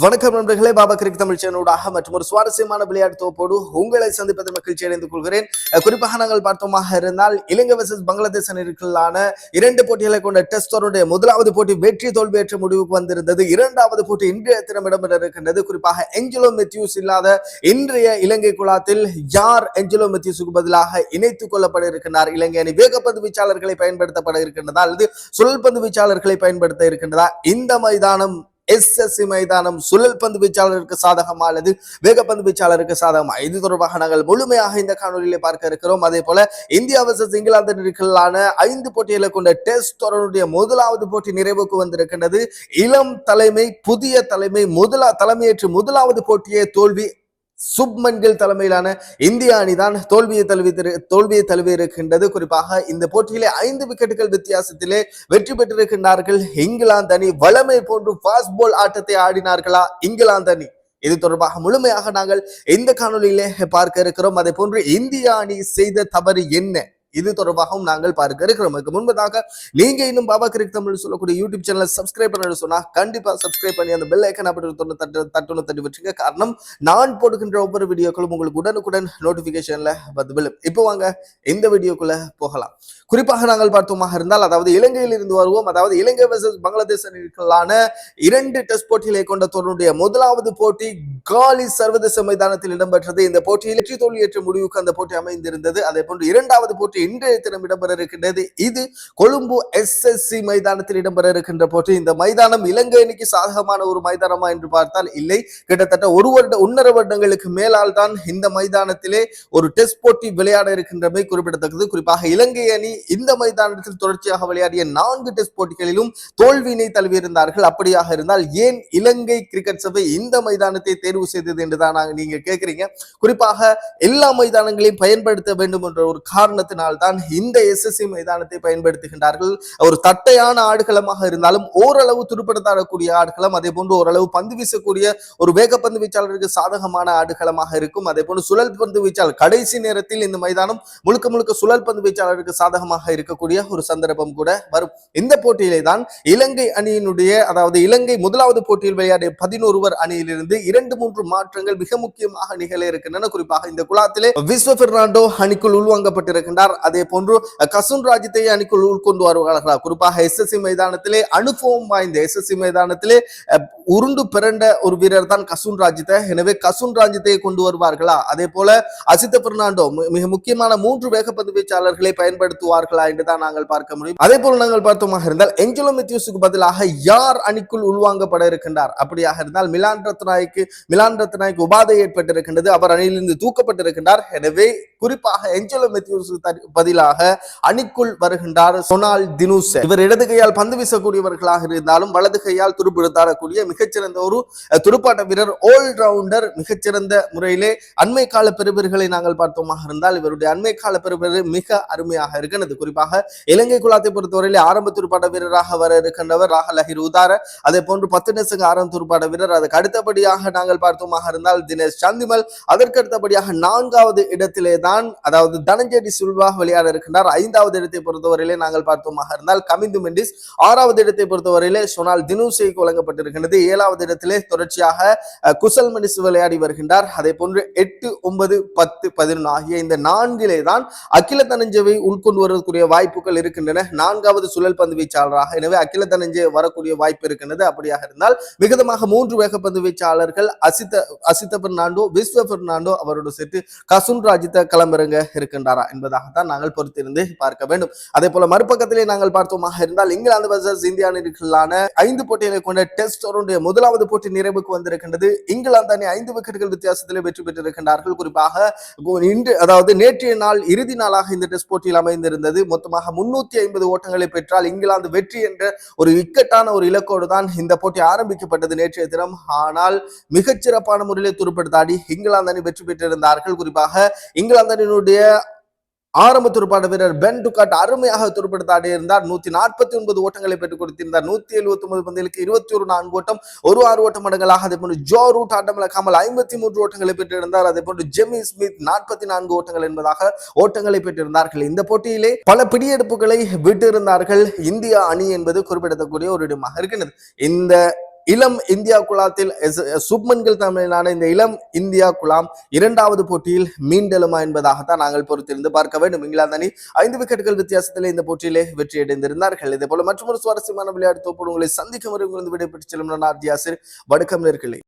வணக்கம் நண்பர்களே பாபா கிரிக் தமிழ் சேனலூடாக மற்றும் ஒரு சுவாரஸ்யமான விளையாட்டு தொகுப்போடு உங்களை சந்திப்பதில் மகிழ்ச்சி அடைந்து கொள்கிறேன். குறிப்பாக நாங்கள் பார்த்தோமாக இருந்தால் இலங்கை வர்சஸ் பங்களாதேஷ் அணிகளுக்கான இரண்டு போட்டிகளை கொண்ட டெஸ்ட் தொடருடைய முதலாவது போட்டி வெற்றி தோல்வியற்ற முடிவுக்கு வந்திருந்தது. இரண்டாவது போட்டி இன்றைய தினம் இடம்பெற இருக்கின்றது. குறிப்பாக எஞ்சலோ மெத்யூஸ் இல்லாத இன்றைய இலங்கை குழாத்தில் யார் எஞ்சலோ மெத்யூஸுக்கு பதிலாக இணைத்துக் கொள்ளப்பட இருக்கின்றார்? இலங்கை அணி வேகப்பந்து வீச்சாளர்களை பயன்படுத்தப்பட இருக்கின்றதா? அல்லது சுழல் பந்து வீச்சாளர்களை பயன்படுத்த இருக்கின்றதா? இந்த மைதானம் எஸ்எஸ்சி மைதானம் சுழல் பந்து வீச்சாளருக்கு சாதகமா அல்லது வேகப்பந்து வீச்சாளருக்கு சாதகமா. இது தொடர்பாக நாங்கள் முழுமையாக இந்த காணொலியில பார்க்க இருக்கிறோம். அதே போல இந்தியா வர்சஸ் இங்கிலாந்து நெருக்கலான ஐந்து போட்டிகளை கொண்ட டெஸ்ட் தொடருடைய முதலாவது போட்டி நிறைவுக்கு வந்திருக்கின்றது. இளம் தலைமை புதிய தலைமை முதலா தலைமையேற்று முதலாவது போட்டியே தோல்வி சுப்மன்கில் தலைமையிலான இந்திய அணிதான் தோல்வியை தழுவி தோல்வியை தழுவி இருக்கின்றது குறிப்பாக இந்த போட்டியிலே ஐந்து விக்கெட்டுகள் வித்தியாசத்திலே வெற்றி பெற்றிருக்கின்றார்கள். இங்கிலாந்து அணி வளமை போன்று ஃபாஸ்ட் பால் ஆட்டத்தை ஆடினார்களா? இங்கிலாந்து அணி. இது தொடர்பாக முழுமையாக நாங்கள் இந்த காணொலியிலே பார்க்க இருக்கிறோம். அதே போன்று இந்திய அணி செய்த தவறு என்ன? இது தொடர்பாகவும் நாங்கள் பார்க்க இருக்கிறோம். இதுக்கு முன்பதாக நீங்க இன்னும் பாபா கிரிக் தமிழ் சொல்லக்கூடிய யூடியூப் சேனலை சப்ஸ்கிரைப் பண்ண சொன்னா கண்டிப்பா சப்ஸ்கிரைப் பண்ணி அந்த பெல் ஐக்கன் அப்படி தட்டு தட்டுன்னு தட்டி வச்சுங்க காரணம் நான் போடுகின்ற ஒவ்வொரு வீடியோக்களும் உங்களுக்கு உடனுக்குடன் நோட்டிபிகேஷன்ல வந்து விழும். இப்போ வாங்க இந்த வீடியோக்குள்ள போகலாம். குறிப்பாக நாங்கள் பார்த்தோமாக இருந்தால் அதாவது இலங்கையில் இருந்து வருவோம். அதாவது இலங்கை வர்சஸ் பங்களாதேஷ் அணிகளான இரண்டு டெஸ்ட் போட்டிகளை கொண்ட தொடருடைய முதலாவது போட்டி காலி சர்வதேச மைதானத்தில் இடம்பெற்றது. இந்த போட்டியில் வெற்றி தோல்வியற்ற முடிவுக்கு அந்த போட்டி அமைந்திருந்தது. அதே போன்று இரண்டாவது போட்டி இன்றைய தினம் இடம்பெற இருக்கின்றது. இது கொழும்பு எஸ்எஸ்சி மைதானத்தில் இடம்பெற இருக்கின்ற போட்டி. இந்த மைதானம் இலங்கை அணிக்கு சாதகமான ஒரு மைதானமா என்று பார்த்தால் இல்லை. கிட்டத்தட்ட ஒரு வருட ஒன்னரை வருடங்களுக்கு மேலால் தான் இந்த மைதானத்திலே ஒரு டெஸ்ட் போட்டி விளையாட இருக்கின்றமை குறிப்பிடத்தக்கது. குறிப்பாக இலங்கை அணி இந்த மைதானத்தில் தொடர்ச்சியாக விளையாடிய நான்கு டெஸ்ட் போட்டிகளிலும் தோல்வியினை தழுவியிருந்தார்கள். அப்படியாக இருந்தால் ஏன் இலங்கை கிரிக்கெட் சபை இந்த மைதானத்தை தேர்வு செய்தது என்றுதான் நாங்க நீங்க கேட்கிறீங்க குறிப்பாக எல்லா மைதானங்களையும் பயன்படுத்த வேண்டும் என்ற ஒரு காரணத்தினால் தான் இந்த எஸ்எஸ்சி மைதானத்தை பயன்படுத்துகின்றார்கள். ஒரு தட்டையான ஆடுகளமாக இருந்தாலும் ஓரளவு துடுப்படுத்தக்கூடிய ஆடுகளம் அதே போன்று ஓரளவு பந்து வீசக்கூடிய ஒரு வேகப்பந்து வீச்சாளருக்கு சாதகமான ஆடுகளமாக இருக்கும். அதே போன்று சுழல் பந்து வீச்சாளர் கடைசி நேரத்தில் இந்த மைதானம் முழுக்க முழுக்க சுழல் பந்து வீச்சாளருக்கு சாதகமாக இருக்கக்கூடிய ஒரு சந்தர்ப்பம் கூட வரும். இந்த போட்டியிலே தான் இலங்கை அணியினுடைய அதாவது இலங்கை முதலாவது போட்டியில் விளையாடிய பதினோருவர் அணியிலிருந்து இரண்டு மூன்று மாற்றங்கள் மிக முக்கியமாக நிகழ இருக்கின்றன. குறிப்பாக இந்த குழாத்திலே விஸ்வ பெர்னாண்டோ அணிக்குள் உள்வாங்கப்பட்டிருக்கின்றார். அதே போன்று கசுன் ராஜ்யத்தை அணிக்குள் உள்கொண்டு வருவார்களா குறிப்பாக எஸ்எஸ்சி மைதானத்திலே அனுபவம் வாய்ந்த எஸ்எஸ்சி மைதானத்திலே உருண்டு பிறண்ட ஒரு வீரர் தான் கசுன் ராஜ்யத்தை. எனவே கசுன் ராஜ்யத்தை கொண்டு வருவார்களா? அதே போல அசித்த பெர்னாண்டோ மிக முக்கியமான மூன்று வேகப்பந்து வீச்சாளர்களை பயன்படுத்துவார்களா என்றுதான் நாங்கள் பார்க்க முடியும். அதே போல நாங்கள் பார்த்தோமாக இருந்தால் எஞ்சலோ மெத்யூஸுக்கு பதிலாக யார் அணிக்குள் உள்வாங்கப்பட இருக்கின்றார்? அப்படியாக இருந்தால் மிலான் ரத்னாய்க்கு மிலான் ரத்னாய்க்கு உபாதை ஏற்பட்டிருக்கின்றது. அவர் அணியிலிருந்து தூக்கப்பட்டிருக்கின்றார். எனவே குறிப்பாக எஞ்சலோ மெத்யூஸ் பதிலாக அணிக்குள் வருகின்றார் சொனால் தினுச. இவர் இடது கையால் பந்து வீசக்கூடியவர்களாக இருந்தாலும் வலது கையால் துடுப்படுத்தாடக்கூடிய மிகச்சிறந்த ஒரு துடுப்பாட்ட வீரர் ஆல்ரவுண்டர் மிகச்சிறந்த முறையிலே அண்மை கால பெறுபர்களை நாங்கள் பார்த்தோமாக இருந்தால் இவருடைய அண்மை கால பெறுபர் மிக அருமையாக இருக்கிறது குறிப்பாக இலங்கை குலாத்தை பொறுத்தவரையிலே ஆரம்ப துடுப்பாட்ட வீரராக வர இருக்கின்றவர் ராகல் அஹிர் உதார அதே போன்று பத்து நெசுங்க ஆரம்ப துடுப்பாட்ட வீரர் அதுக்கு அடுத்தபடியாக நாங்கள் பார்த்தோமாக இருந்தால் தினேஷ் சந்திமல் அதற்கு அடுத்தபடியாக நான்காவது இடத்திலே தான் அதாவது தனஞ்செடி சில்வா விளையாட இருக்கின்றார். ஐந்தாவது இடத்தை பொறுத்தவரையிலே நாங்கள் பார்த்தோமாக இருந்தால் கமிந்து மெண்டிஸ் ஆறாவது இடத்தை பொறுத்தவரையிலே சொன்னால் தினுசேக்கு வழங்கப்பட்டிருக்கின்றது. ஏழாவது இடத்திலே தொடர்ச்சியாக குசல் மெண்டிஸ் விளையாடி வருகின்றார். அதே போன்று எட்டு ஒன்பது பத்து பதினொன்று ஆகிய இந்த நான்கிலே தான் அகில தனஞ்சவை உள்கொண்டு வருவதற்குரிய வாய்ப்புகள் இருக்கின்றன. நான்காவது சுழல் பந்து வீச்சாளராக எனவே அகில தனஞ்சய வரக்கூடிய வாய்ப்பு இருக்கின்றது. அப்படியாக இருந்தால் மிகுதமாக மூன்று வேகப்பந்து வீச்சாளர்கள் அசித்த அசித்த பெர்னாண்டோ விஸ்வ பெர்னாண்டோ அவரோட சேர்த்து கசுன் ராஜித்த களமிறங்க இருக்கின்றாரா என்பதாகத்தான் நாங்கள் பொறுத்திருந்து பார்க்க வேண்டும். அதே போல மறுபக்கத்திலே நாங்கள் பார்த்தோமாக இருந்தால் இங்கிலாந்து வர்சஸ் இந்தியா அணிகளான ஐந்து போட்டிகளை கொண்ட டெஸ்ட் தொடருடைய முதலாவது போட்டி நிறைவுக்கு வந்திருக்கின்றது. இங்கிலாந்து அணி ஐந்து விக்கெட்டுகள் வித்தியாசத்திலே வெற்றி பெற்றிருக்கின்றார்கள். குறிப்பாக இன்று அதாவது நேற்றைய நாள் இறுதி நாளாக இந்த டெஸ்ட் போட்டியில் அமைந்திருந்தது. மொத்தமாக முன்னூத்தி ஐம்பது ஓட்டங்களை பெற்றால் இங்கிலாந்து வெற்றி என்ற ஒரு இக்கட்டான ஒரு இலக்கோடு தான் இந்த போட்டி ஆரம்பிக்கப்பட்டது நேற்றைய தினம். ஆனால் மிகச்சிறப்பான முறையில் துருப்படுத்தாடி இங்கிலாந்து அணி வெற்றி பெற்றிருந்தார்கள். குறிப்பாக இங்கிலாந்து அணியினுடைய ஆரம்ப துடுப்பாட்ட வீரர் பென் டுகாட் அருமையாக துடுப்படுத்தாடி ஆடியிருந்தார் நூத்தி நாற்பத்தி ஒன்பது ஓட்டங்களை பெற்றுக் கொடுத்திருந்தார். நூத்தி எழுபத்தி ஒன்பது பந்துகளுக்கு இருபத்தி ஒரு நான்கு ஓட்டம் ஒரு ஆறு ஓட்டம் மடங்களாக அதே போன்று ஜோ ரூட் ஆட்டம் இழக்காமல் ஐம்பத்தி மூன்று ஓட்டங்களை பெற்றிருந்தார். அதே போன்று ஜெமி ஸ்மித் நாற்பத்தி நான்கு ஓட்டங்கள் என்பதாக ஓட்டங்களை பெற்றிருந்தார்கள். இந்த போட்டியிலே பல பிடியெடுப்புகளை விட்டிருந்தார்கள். இந்தியா அணி என்பது குறிப்பிடத்தக்கூடிய ஒரு இடமாக இருக்கிறது இந்த இளம் இந்தியா குலாத்தில் சுப்மன்கள் தமிழனான இந்த இளம் இந்தியா குலாம் இரண்டாவது போட்டியில் மீண்டெழுமா என்பதாகத்தான் நாங்கள் பொறுத்திருந்து பார்க்க வேண்டும். இங்கிலாந்து அணி ஐந்து விக்கெட்டுகள் வித்தியாசத்தில் இந்த போட்டியிலே வெற்றியடைந்திருந்தார்கள் இதே போல மற்றொரு சுவாரஸ்யமான விளையாட்டு தோப்போடு உங்களை சந்திக்கும் வரை உங்களுக்கு விடைபெற்று செல்லும் நான் ஆர்டியாசிர் வணக்கம் நேர்களே.